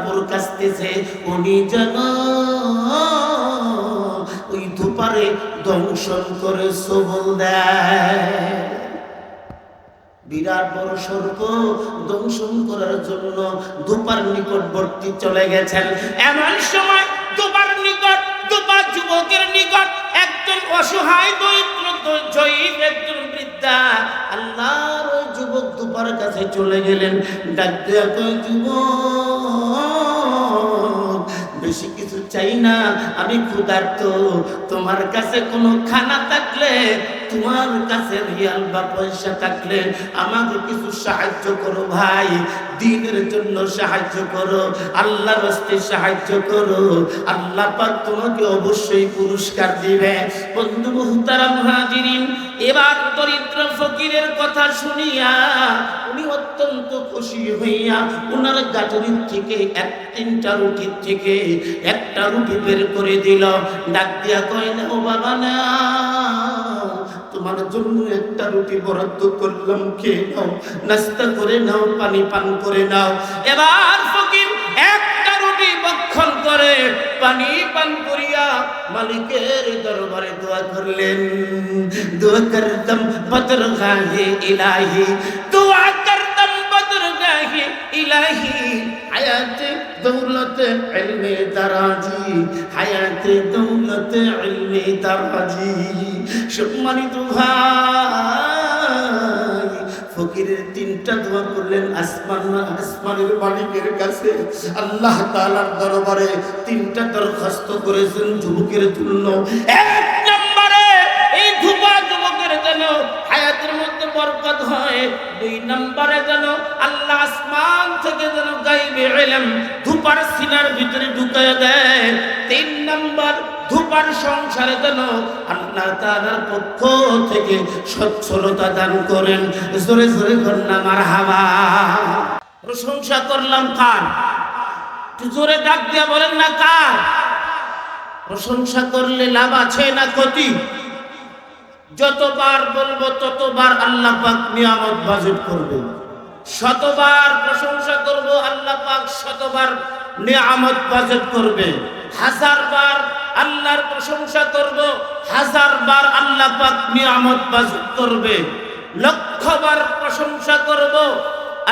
কাপড় কাচতেছে, উনি যেন ওই ধুপারে দংশন করে সবল দেয়। বিরাট বড় সর্প দংশন করার জন্য দুপার নিকটবর্তী চলে গেছেন। এমন সময় দুপার নিকট দুপার যুবকের নিকট একজন অসহায় দরিদ্র দ- একজন বৃদ্ধা আল্লাহর যুবক দুপার কাছে চলে গেলেন। ডাক দেয়া কই যুবক চাই না। আমি ক্ষুধার্ত তোমার কাছে কোনো খানা থাকলে তোমার কাছে রিয়াল বা পয়সা থাকলে আমাকে কিছু সাহায্য করো ভাই। দিনের জন্য সাহায্য করো আল্লাহ রস্তে সাহায্য করো। আল্লাহ পাক তোমাকে অবশ্যই পুরস্কার দিবে। বন্ধু মুহতারাম হাজিরিন, এবার দরিদ্র ফকিরের কথা শুনিয়া উনি অত্যন্ত খুশি হইয়া ওনার গাঠরির থেকে এক তিনটা রুটির থেকে একটা রুটি বের করে দিল। ডাক দিয়া কয় না ও বাবা না তোমার জন্য একটা রুটি বরাদ্দ করলাম, খেয়ে নাও, নাস্তা করে নাও, পানি পান করে নাও। এবার ফকির একটা রুটি বক্ষণ করে, পানি পান করিয়া মালিকের দরবারে দোয়া করলেন। দোয়া করতাম বদর গাহে ইলাহি। দোয়া করতাম বদর গাহে ইলাহি। হায়াতে দৌলতে ইলমে দারাজি, হায়াতে দৌলতে ইলমে দারাজি। সম্মানিত ভাই, ফকিরের তিনটা দোয়া করলেন আসমান আসমানের মালিকের কাছে। আল্লাহ তাআলার দরবারে তিনটা দরখাস্ত করেছেন যুবকের জন্য। এক নম্বরে এই যুবকের যেন হায়াতের মধ্যে বরকত হয়। দুই নম্বরে যেন আল্লাহ আসমান থেকে যেন গাইবে এলাম, ধুপার সিনার ভিতরে ঢুকায় দেয়। তিন নম্বর, ধুপার সংসারে যেন আল্লাহ তাআলার পক্ষ থেকে সচ্ছলতা দান করেন। জোরে জোরে কন্যা মার হাওয়া প্রশংসা করলাম কার? জোরে ডাক দিয়া বলেন না কার? প্রশংসা করলে লাভ আছে না ক্ষতি? যতবার বলব ততবার আল্লাহ পাক নিয়ামত বাজেট করবে। শতবার প্রশংসা করব আল্লাহ পাক শতবার নিয়ামত বাজেট করবে। হাজারবার আল্লাহর প্রশংসা করব, হাজারবার আল্লাহ পাক নিয়ামত বাজেট করবে। লক্ষবার প্রশংসা করব,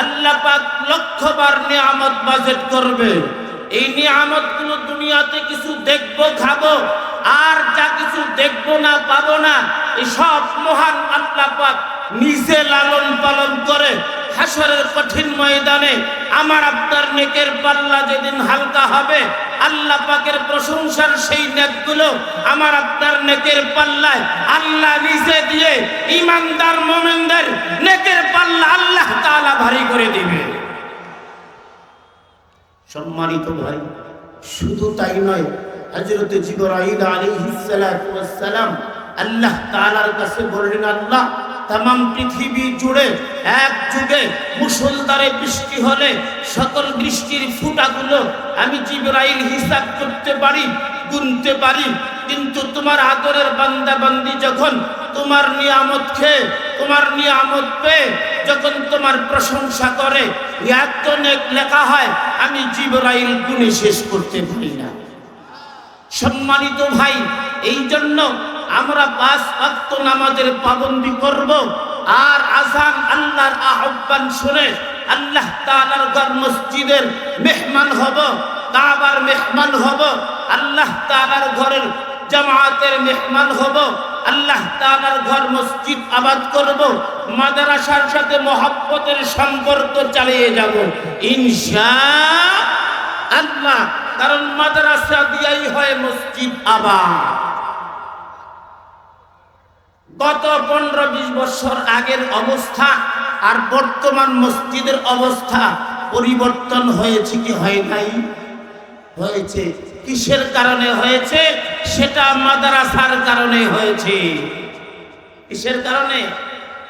আল্লাহ পাক লক্ষবার নিয়ামত বাজেট করবে। এই নিয়ামতগুলো দুনিয়াতে কিছু দেখব, খাব, আর যা কিছু দেখব না, পাবো না সব মহান আল্লাহ পাক নিজে লালন পালন করে হাসরের কঠিন ময়দানে আমার আপনার নেকের পাল্লা যেদিন হালকা হবে, আল্লাহ পাকের প্রশংসার সেই নেকগুলো আমার আপনার নেকের পাল্লায় আল্লাহ নিজে দিয়ে ইমানদার মোমেনদের নেকের পাল্লা আল্লাহ তাআলা ভারী করে দিবে। সম্মানিত ভাই, শুধু তাই নয়, হযরত জিবরাইল আলাইহিস সালাম আল্লাহ তাআলার কাছে বললেন, আল্লাহ তাম পৃথিবী জুড়ে এক যুগে মুসলধারে বৃষ্টি হলে সকল বৃষ্টির ফুটাগুলো আমি জিবরাইল হিসাব করতে পারি, গুনতে পারি। কিন্তু তোমার আদরের বান্দা বান্দি যখন তোমার নিয়ামত খেয়ে, তোমার নিয়ামত পেয়ে যখন তোমার প্রশংসা করে, এত নেক লেখা হয়, আমি জিবরাইল গুণে শেষ করতে পারি না। সম্মানিত ভাই এই জন্য আমরা পাঁচ ওয়াক্ত নামাজের পাবন্দি করব আর আজান আল্লাহর আহ্বান শুনে আল্লাহ তালার ঘর মসজিদের মেহমান হব, কাবার মেহমান হব, আল্লাহ তালার ঘরের জামাতের মেহমান হব, আল্লাহ তালার ঘর মসজিদ আবাদ করব, মাদ্রাসার সাথে মহব্বতের সম্পর্ক চালিয়ে যাব। ইনশা আল্লাহ, কারণ মাদ্রাসা দিয়াই হয় মসজিদ আবাদ। গত পনেরো বিশ বছর আগের অবস্থা আর বর্তমান মসজিদের অবস্থা পরিবর্তন হয়েছে কি হয় নাই? হয়েছে। কিসের কারণে হয়েছে? সেটা মাদ্রাসার কারণে হয়েছে। কিসের কারণে?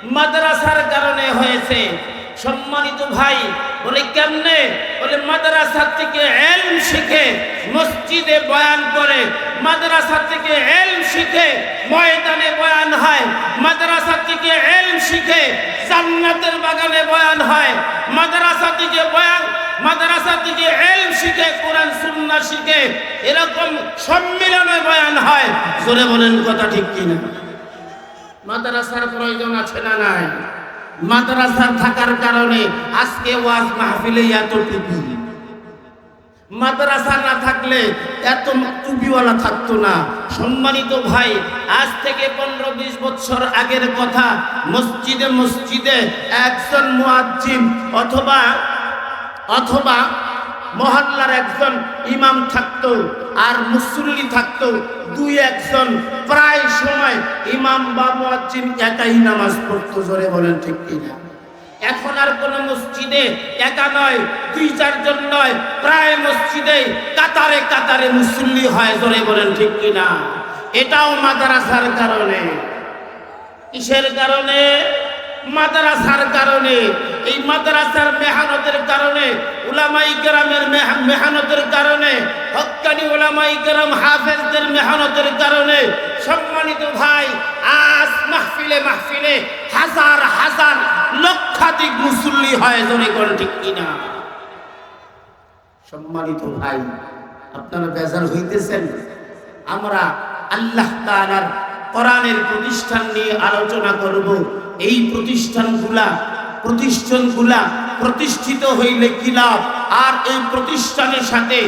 মাদ্রাসার কারণে হয়েছে। সম্মানিত ভাই, বলে কেমনে? বলে মাদ্রাসা থেকে এলম শিখে মসজিদে বয়ান করে, মাদ্রাসা থেকে এলম শিখে ময়দানে বয়ান হয়, মাদ্রাসা থেকে এলম শিখে জান্নাতের বাগানে বয়ান হয়, মাদ্রাসা থেকে বয়ান, মাদ্রাসা থেকে এলম শিখে কোরআন সুন্নাহ শিখে এরকম সম্মিলনে বয়ান হয়। জোরে বলেন কথা ঠিক কিনা? মাদ্রাসার প্রয়োজন আছে না নাই? মাদ্রাসা থাকার কারণে আজকে ওয়াজ মাহফিলে এত এতটুকু মাদ্রাসা না থাকলে এত টুপিওয়ালা থাকতো না। সম্মানিত ভাই, আজ থেকে পনেরো বিশ বছর আগের কথা, মসজিদে মসজিদে একজন মুয়াজ্জিন অথবা অথবা মহল্লার একজন ইমাম থাকতো আর মুসল্লি থাকতো। দুই একজন প্রায় সময় ইমাম বা মুয়াজ্জিন একাই নামাজ পড়তো, জোরে বলেন ঠিক কিনা? এখন আর কোন মসজিদে একা নয়, দুই চারজন নয়, প্রায় মসজিদে কাতারে কাতারে মুসল্লি হয়, জোরে বলেন ঠিক কিনা? এটাও মাদ্রাসার কারণে। কিসের কারণে? মাদ্রাসার কারণে। এই মাদ্রাসার মেহানতের কারণে উলামাই কেরামের মেহা- মেহানতের কারণে, হক্কানি উলামাই কেরাম হাফেজদের মেহানতের কারণে সম্মানিত ভাই, আজ মাহফিলে মাহফিলে হাজার হাজার হয় ঠিক কিনা? সম্মানিত ভাই, আপনারা বেজার হইতেছেন। আমরা আল্লাহ তাআলার কোরআনের প্রতিষ্ঠান নিয়ে আলোচনা করব। এই প্রতিষ্ঠানগুলা প্রতিষ্ঠানগুলা প্রতিষ্ঠিত হইলে কি লাভ? আর এই প্রতিষ্ঠানের সাথে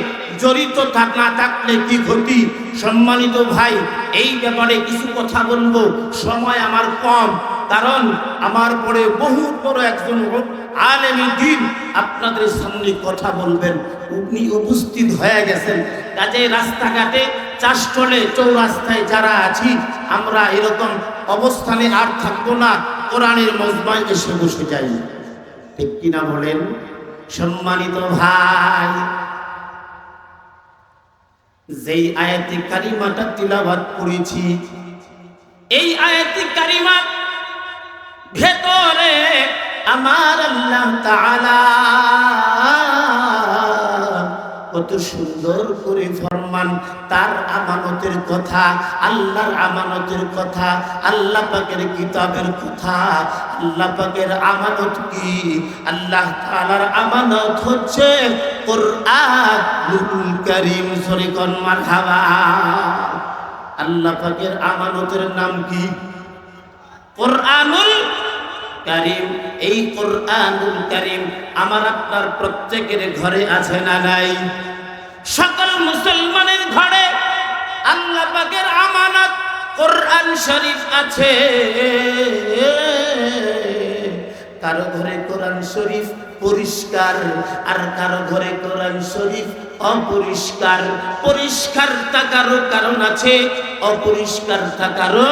জড়িত না থাকলে কি ক্ষতি? সম্মানিত ভাই, এই ব্যাপারে কিছু কথা বলব। সময় আমার কম। কারণ আমার পরে বহু বড় একজন আলেমী আপনাদের সামনে কথা বলবেন। উনি উপস্থিত হয়ে গেছেন। কাজে রাস্তাঘাটে চাষটলে চৌরাস্তায় যারা আছি, আমরা এরকম অবস্থানে আর থাকব না। কোরআনের মজমায় এসে বসে যাই। ঠিক কিনা বলেন? সম্মানিত ভাই, যেই আয়াতি কারিমাটা তিলাবাত করেছি, এই আয়াতি কারিমা ভেতরে আমার আল্লাহ তাআলা। কত সুন্দর করে ফরমান, তার আমানতের কথা, আল্লাহর আমানতের কথা, আল্লাহ পাকের কিতাবের কথা, আল্লাহ পাকের আমানত কি? আল্লাহ তাআলার আমানত হচ্ছে কোরআনুল কারীম। সরি কোন মারহাবা। আল্লাহ পাকের আমানতের নাম কি? কোরআনুল কারিম, এই কোরআনুল কারিম আমার আপনার প্রত্যেকের ঘরে আছে না নাই? সকল মুসলমানের ঘরে আল্লাহ পাকের আমানত কোরআন শরীফ আছে। কারও ঘরে কোরআন শরীফ পরিষ্কার আর কারও ঘরে কোরআন শরীফ অপরিষ্কার। পরিষ্কার থাকারও কারণ আছে, অপরিষ্কার থাকারও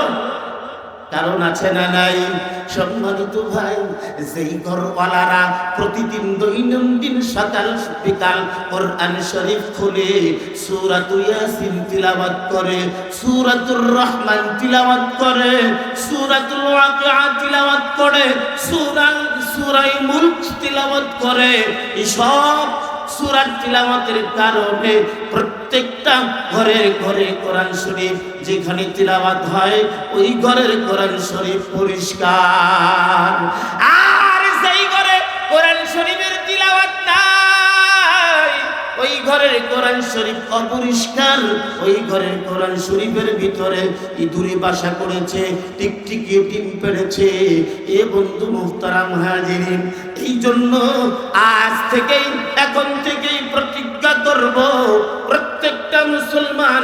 কারণ আছে না নাই? সম্মানিত ভাই, যেই ঘরওয়ালারা প্রতিদিন দৈনন্দিন সকাল, বিকাল কোরআন শরীফ খুলে সূরাতুল ইয়াসিন তিলাওয়াত করে, সূরাতুর রহমান তিলাওয়াত করে, সূরাতুল ওয়াকিআ তিলাওয়াত করে, সূরা, সূরাই মুলক তিলাওয়াত করে, এসব সুরার তিলাওয়াতের কারণে প্রত্যেকটা ঘরের ঘরে কোরআন শরীফ যেখানে তিলাওয়াত হয়, ওই ঘরের কোরআন শরীফ পরিষ্কার। আর সেই ঘরে কোরআন শরীফের তিলাওয়াত নাই, ওই ঘরের কোরআন শরীফ অপরিষ্কার। ওই ঘরের কোরআন শরীফের ভিতরে ইঁদুরে বাসা করেছে টিকটিকি ডিম পেড়েছে। এ বন্ধু মুফতারাম হাজিরিন এই জন্য আজ থেকেই, এখন থেকেই প্রতিজ্ঞা করব মুসলমান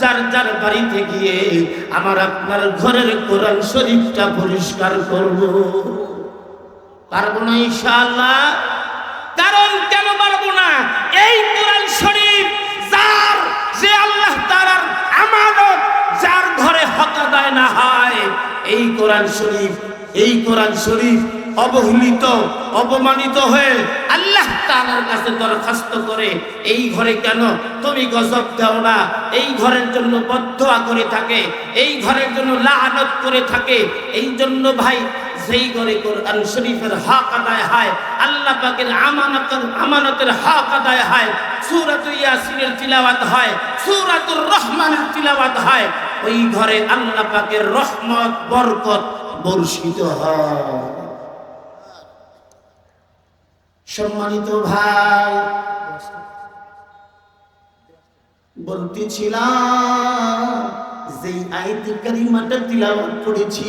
যার যার বাড়িতে গিয়ে আমার আপনার ঘরের কোরআন শরীফটা পরিষ্কার করব। পারব না ইনশাআল্লাহ? কারণ কেন পারব না? এই কোরআন শরীফ যার, যে আল্লাহ তাআলার আমানত, যার ঘরে হক আদায় না হয়, এই কোরআন শরীফ, এই কোরআন শরীফ অবহেলিত, অপমানিত হয়ে আল্লাহ তাআলার কাছে দরখাস্ত করে, এই ঘরে কেন তুমি গজব দাও না? এই ঘরের জন্য বদ্ধয়া করে থাকে, এই ঘরের জন্য লানত করে থাকে। এই জন্য ভাই সেই ঘরে কোরআন শরীফের হক আদায় হয়, আল্লাহ পাকের আমানতের আমানতের হক আদায় হয় সূরাতুল ইয়াসিনের তিলাওয়াত হয়, সূরাতুর রহমানের তিলাওয়াত হয়, ওই ঘরে আল্লাহ পাকের রহমত, বরকত বর্ষিত হয়। সম্মানিত ভাই, বলতেছিলাম, যেই আয়াত কারিমাটা তিলাওয়াত করেছি,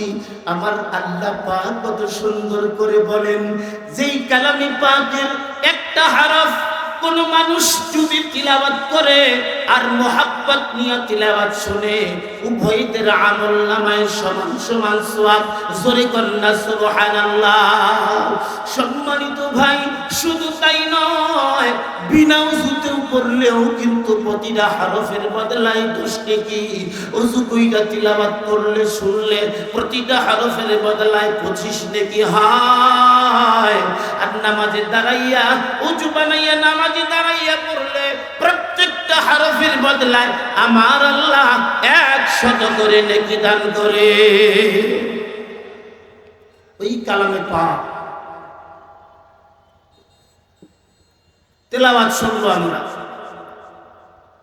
আমার আল্লাহ পাক কত সুন্দর করে বলেন, যেই কালামে পাকের একটা হারফ কোন মানুষ যদি তিলাওয়াত করে আর মোহাব্বত নিয়ে তিলাওয়াত শুনে, উভয়দের আমল নামায় সমান সমান সোয়াব জোরে কন্যা সুবহানাল্লাহ। পড়লেও কিন্তু প্রতিটা হারফের বদলায় দোষকে কি? উজু কইরা তিলাওয়াত করলে, শুনলে প্রতিটা হারফের বদলায় পঁচিশ নেকি হয়! আর নামাজে দাঁড়াইয়া, উজু বানাইয়া, নামাজে দাঁড়াইয়া পড়লে প্রত্যেকটা হারফের বদলায় আমার আল্লাহ একশত করে নেকি দান করে। ওই কালামে পা তেলাওয়াত শুনব আমরা।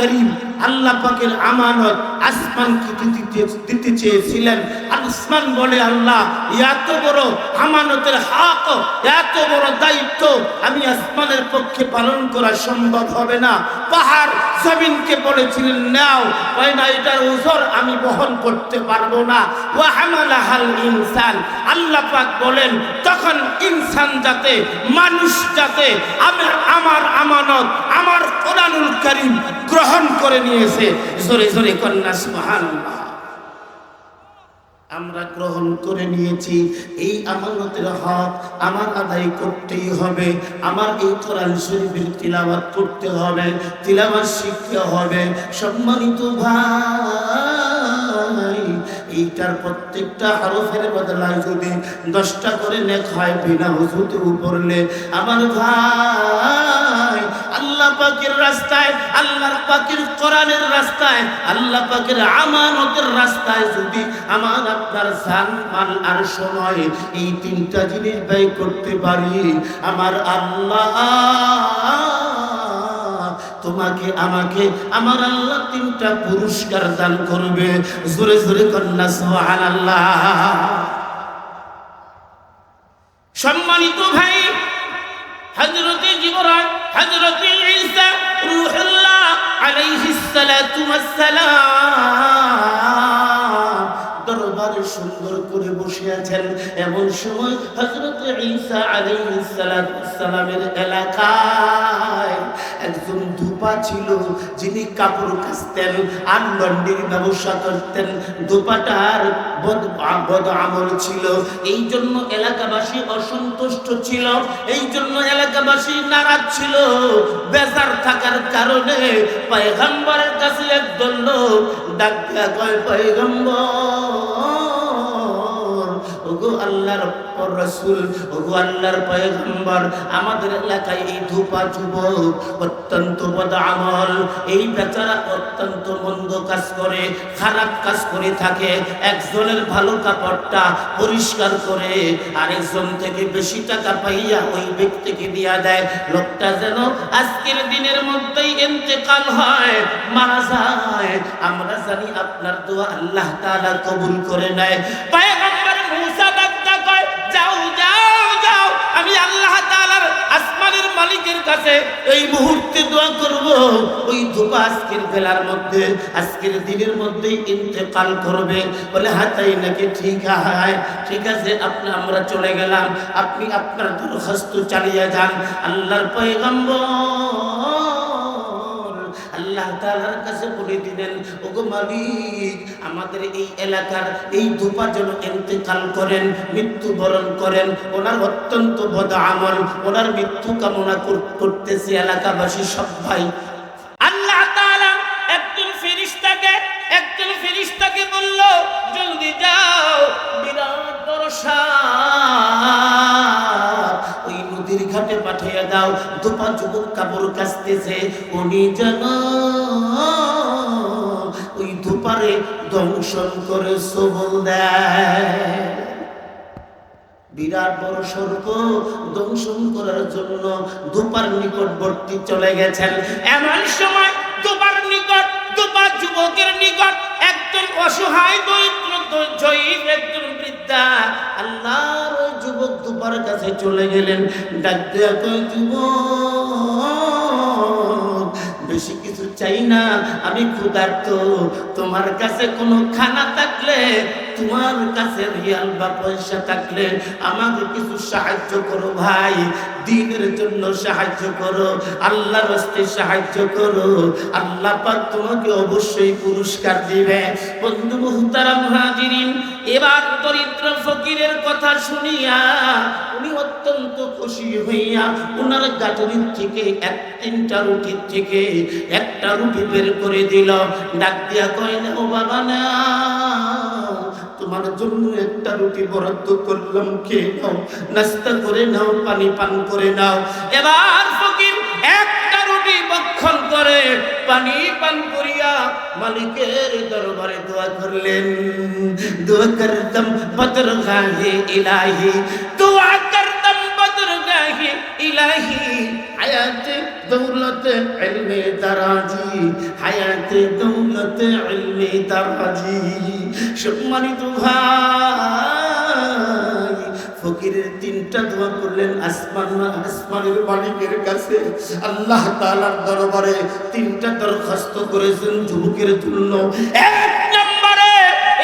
কোরআন করিম আল্লাহ পাকের আমানত আসমানকে দিতে দিতে চেয়েছিলেন। আসমান বলে, আল্লাহ, এত বড় আমানতের হক, এত বড় দায়িত্ব আমি আসমানের পক্ষে পালন করা সম্ভব হবে না। পাহাড় জমিনকে বলেছিলেন, নাও হয় না, এটার ওজর আমি বহন করতে পারব না। ওয়া হামালাহাল ইনসান। আল্লাহ পাক বলেন, তখন ইনসান যাতে, মানুষ যাতে, আমার আমার আমানত, আমার কোরআনুল করিম গ্রহণ করে নিয়েছে জোরে জোরে কন্যা, সুবহানাল্লাহ। আমরা গ্রহণ করে নিয়েছি। এই আমানতের হক আমার আদায় করতেই হবে। আমার এই কোরআন শরীফের তিলাওয়াত করতে হবে। তিলাওয়াত শিখতে হবে। সম্মানিত ভাই, এইটার প্রত্যেকটা হরফের বদলায় যদি দশটা করে নেক হয়, বিনা হুজুতে উপরলে আমার ভাই আল্লাহ পাকের রাস্তায়, আল্লাহর পাকের কোরআনের রাস্তায়, আল্লাহ পাকের আমানতের রাস্তায় যদি আমার আপনার জান, মাল আর সময় এই তিনটা জিনিস ব্যয় করতে পারি, আমার আল্লাহ তোমাকে, আমাকে, আমার আল্লাহ তিনটা পুরস্কার দান করবে। জোরে জোরে কন্যা সোহান আল্লাহ সম্মানিত ভাই হজরতে ঈসা রূহুল্লাহ আলাইহিস সালাতু ওয়াস সালাম দরবারে সুন্দর করে বসে আছেন এমন সময় হজরত ঈসা আলাইহিস সালাতু ওয়াস সালামের এলাকায় একজন ধূপা ছিল, যিনি কাপড় কাচতেন, আর লন্ডির ব্যবসা করতেন। ধূপাটার বদ বদ আমল ছিল। এই জন্য এলাকাবাসী অসন্তুষ্ট ছিল। এই জন্য এলাকাবাসী নারাজ ছিল। বেজার থাকার কারণে পয়গম্বরের কাছে একদল লোক ডাক কয়, পয়গম্বর, ওগো আল্লাহর পর রসুল আল্লাহর পয়গম্বর, আমাদের এলাকায় এই ধূপা যুবক অত্যন্ত বদ আমল। এই বেচারা অত্যন্ত মন্দ কাজ করে, খারাপ কাজ করে থাকে। একজনের ভালো কাপড়টা পরিষ্কার করে, আরেকজন থেকে বেশি টাকা পাইয়া ওই ব্যক্তিকে দিয়া দেয়। লোকটা যেন আজকের দিনের মধ্যেই ইন্তেকাল হয়, মারা যায়। আমরা জানি আপনার দোয়া আল্লাহ তাআলা কবুল করে নেয়। পয়গম্বর মুসা যাও যাও যাও। আমি আল্লাহ তাআলার আসমানের মালিকের কাছে এই মুহূর্তে দোয়া করব। ওই ধোপা আজকের বেলার মধ্যে, আজকের দিনের মধ্যেই ইন্তেকাল করবে। বলে হাতাই নাকি? ঠিক হয় ঠিক আছে, আপনি, আমরা চলে গেলাম। আপনি আপনার দরখাস্ত চালিয়ে যান। আল্লাহর পয়গম্বর। তাআলার কাছে বলে দিলেন, ওগো মালিক, আমাদের এই এলাকার এই ধূপা যেন এতেকাল করেন, মৃত্যুবরণ করেন। ওনার অত্যন্ত বদ আমল ওনার মৃত্যু কামনা করতেছে এলাকাবাসী সব দাও দুপা যুবক কাপড় কাচতেছে, উনি যেন ওই দুপারে দংশন করে সবল দেয়। বিরাট বড় দংশন করার জন্য দুপার নিকটবর্তী চলে গেছেন। এমন সময় দুপার নিকট দুপার যুবকের নিকট একজন অসহায় দরিদ্র জয়ীব একজন বৃদ্ধা আল্লাহর ওই যুবক দুপার কাছে চলে গেলেন। ডাকতে এত যুবক, বেশি কিছু চাই না, আমি ক্ষুধার্ত। তোমার কাছে কোনো খানা থাকলে তোমার কাছে রিয়াল বা পয়সা থাকলে আমাকে কিছু সাহায্য করো ভাই। দিনের জন্য সাহায্য করো, আল্লাহর হস্তে সাহায্য করো। আল্লাহ পাক তোমাকে অবশ্যই পুরস্কার দিবে। বন্ধু মুহতারাম হাজিরিন, এবার দরিদ্র ফকিরের কথা শুনিয়া উনি অত্যন্ত খুশি হইয়া ওনার গাঠরির থেকে এক তিনটা রুটির থেকে একটা রুটি বের করে দিল। ডাক দিয়া কয় ও বাবা না তোমার জন্য একটা রুটি বরাদ্দ করলাম, খেয়ে নাও। নাস্তা করে নাও, পানি পান করে নাও। এবার ফকির একটা রুটি বক্ষণ করে পানি পান করিয়া মালিকের দরবারে দোয়া করলেন। দোয়া করতাম বদর গাহে ইলাহি। দোয়া করতাম বদর গাহে ইলাহি। হায়াতে দৌলত ইলমে দারাজি, হায়াতে দৌলত ইলমে দারাজি। সম্মানিত ভাই ফকিরের তিনটা দোয়া করলেন আসমান আসমানের মালিকের কাছে। আল্লাহ তাআলার দরবারে তিনটা দরখাস্ত করেছেন যুবকের জন্য। এক নম্বরে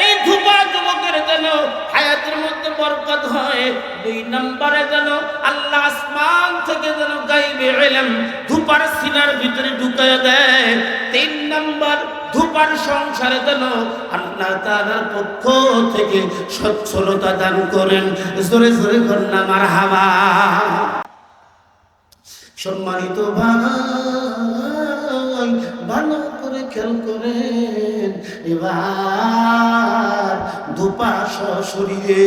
এই ধুপা যুবকের যেন হায়াতের মধ্যে বরকত হয়। দুই নম্বরে যেন আল্লাহ আসমান থেকে যেন গাইবে এলাম ধুপার সিনার ভিতরে ঢুকায় দেয়। তিন নম্বর ধুপার সংসারে যেন আল্লাহ তাআলার পক্ষ থেকে সচ্ছলতা দান করেন। জোরে জোরে কন্যা মার হাওয়া সম্মানিত ভাই ভালো করে খেয়াল করেন। এবার ধোপা শরীরে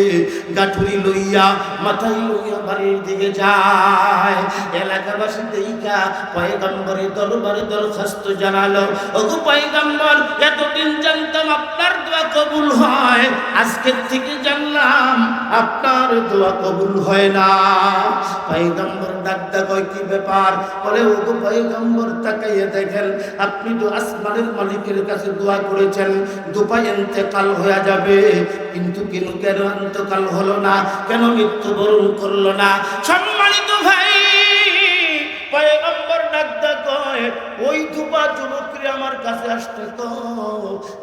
গাঠুরি লইয়া, মাথায় লইয়া বাড়ির দিকে যায়। এলাকাবাসী দেখা পয়গম্বরে দরবারে দরখাস্ত জানালো, ওগো পয়গম্বর, এতদিন জানতাম আপনার দোয়া কবুল হয়, আজকের থেকে জানলাম আপনার দোয়া কবুল হয় না। পয়গম্বর ডাক্তার কয়, কি ব্যাপার? বলে, ওগো পয়গম্বর তাকাইয়ে দেখেন আপনি তো আসমানের মালিকের কাছে দোয়া করেছেন, দুপাই এতেকাল হয়ে যাবে। কিন্তু কেন কেন অন্তকাল হলো না? কেন মৃত্যুবরণ করল না? সম্মানিত ভাই, পয়গম্বর ডাক্তার কয়, ওই দুপা আমার কাছে আসতে তো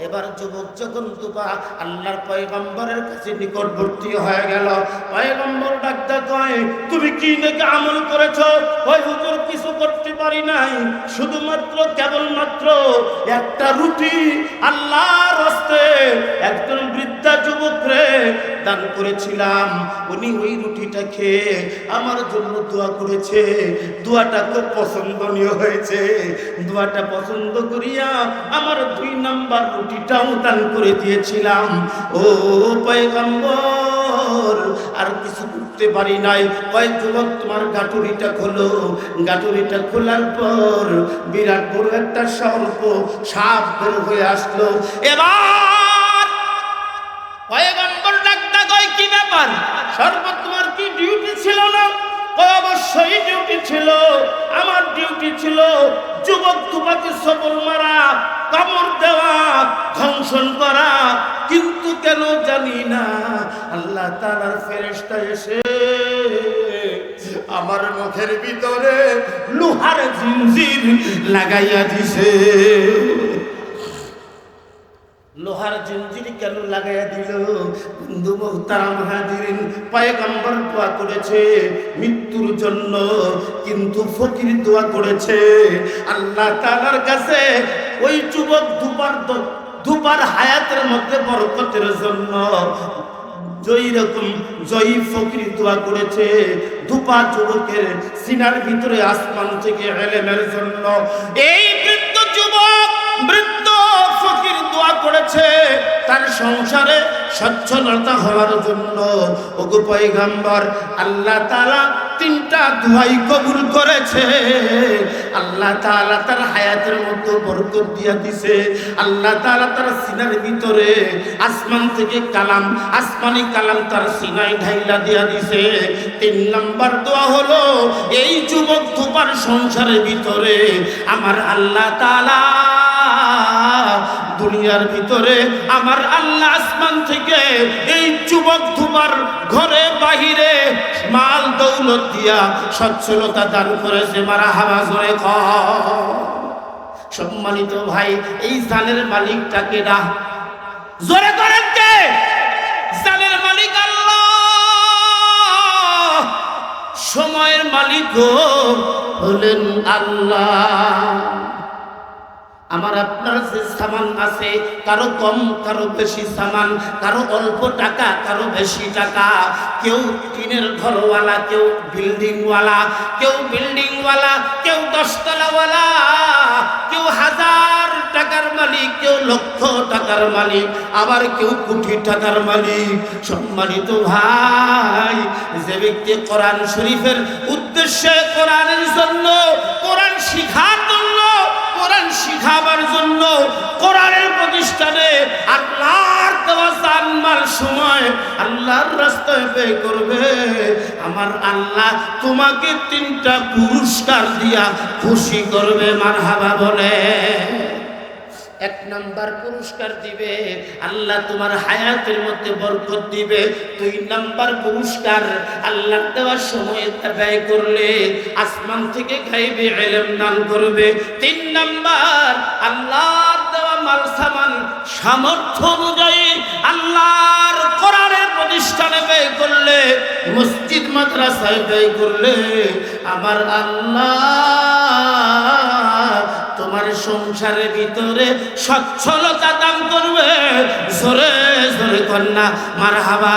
এবার যুবক যখন দুপা আল্লাহর পয়গম্বরের কাছে নিকটবর্তী হয়ে গেল। পয়গম্বর ডাক্তার কয়, তুমি কি নাকি আমল করেছ? ওই হুজুর কিছু করতে পারি নাই। শুধুমাত্র কেবলমাত্র একটা রুটি আল্লাহর হস্তে একজন বৃদ্ধা যুবক রে দান করেছিলাম। উনি ওই রুটিটা খেয়ে আমার জন্য দোয়া করেছে। দোয়াটা খুব পছন্দনীয় হয়েছে। দোয়াটা পছন্দ করিয়া আমার দুই নাম্বার রুটিটাও দান করে দিয়েছিলাম। ও পয়গম্বর, আর কিছু করতে পারি নাই। কয় যুবক তোমার গাটুরিটা খোলো। গাটুরিটা খোলার পর বিরাট বড় একটা সর্প সাপ বের হয়ে আসলো। এবার পয়গম্বর ডাক্তার কয়, কি ব্যাপার? সর্বত তোমার কি ডিউটি ছিল না? অবশ্যই ডিউটি ছিল, আমার ডিউটি ছিল যুবক তোমাকে সবল মারা, কামড় দেওয়া ধ্বংসন করা, কিন্তু কেন জানি না, আল্লাহ তালার ফেরেস্তা এসে আমার মুখের ভিতরে লোহার জিনজির লাগাইয়া দিছে। লোহার জঞ্জির কেন লাগাইয়া দিল? বন্ধু দোয়া করেছে, মৃত্যুর জন্য কিন্তু ফকির দোয়া করেছে। আল্লাহ তাআলার কাছে ওই যুবক দুবার দুবার হায়াতের মধ্যে বরকতের জন্য জয়ী রকম জয়ী ফকির দোয়া করেছে, দুপা যুবকের সিনার ভিতরে আসমান থেকে এলেমের জন্য। এই যুবক দোয়া করেছে তার সংসারে স্বচ্ছলতা হওয়ার জন্য। ওগো পয়গাম্বর, আল্লাহ তালা তিনটা দোয়াই কবুল করেছে। আল্লাহ তালা তার হায়াতের মধ্যে বরকত দিয়া দিছে। আল্লাহ তালা তার সিনার ভিতরে আসমান থেকে কালাম, আসমানি কালাম তার সিনাই ঢাইলা দিয়া দিছে। তিন নাম্বার দোয়া হলো, এই যুবক তোমার সংসারের ভিতরে আমার আল্লাহ তাআলা দুনিয়ার ভিতরে আমার আল্লাহ আসমান থেকে এই যুবক তোমার ঘরে বাহিরে মাল দৌলত দিয়া সচ্ছলতা দান করেছে। মারা হাওয়া জোরে খ সম্মানিত ভাই, এই জানের মালিকটাকে না জোরে করেন কে? জানের মালিক আল্লাহ। সময়ের মালিকও হলেন আল্লাহ। আমার আপনার যে সামান আছে, কারও কম, কারও বেশি সামান, কারও অল্প টাকা, কারও বেশি টাকা। কেউ টিনের ঘরওয়ালা, কেউ বিল্ডিংওয়ালা কেউ বিল্ডিংওয়ালা, কেউ দশতলাওয়ালা, কেউ হাজার টাকার মালিক, কেউ লক্ষ টাকার মালিক, আবার কেউ কোটি টাকার মালিক। সম্মানিত ভাই, যে ব্যক্তি কোরআন শরীফের উদ্দেশ্যে কোরআনের জন্য কোরআন শিখার জন্য শিখাবার জন্য কোরআনের প্রতিষ্ঠানে আল্লাহর দেওয়া সময় আল্লাহর রাস্তায় ব্যয় করবে। আমার আল্লাহ তোমাকে তিনটা পুরস্কার দিয়া খুশি করবে, মারহাবা বলে। এক নাম্বার পুরস্কার দিবে, আল্লাহ তোমার হায়াতের মধ্যে বরকত দিবে। দুই নাম্বার পুরস্কার, আল্লাহ দেওয়ার সময় ব্যয় করলে আসমান থেকে খাইবে এলেম দান করবে। তিন নাম্বার, আল্লাহর দেওয়া মাল সামান সামর্থ্য অনুযায়ী আল্লাহর কোরআনের প্রতিষ্ঠানে ব্যয় করলে, মসজিদ, মাদ্রাসায় ব্যয় করলে আমার আল্লাহ তোমার সংসারের ভিতরে সচ্ছলতা দান করবে। জোরে জোরে কন্যা মার হাবা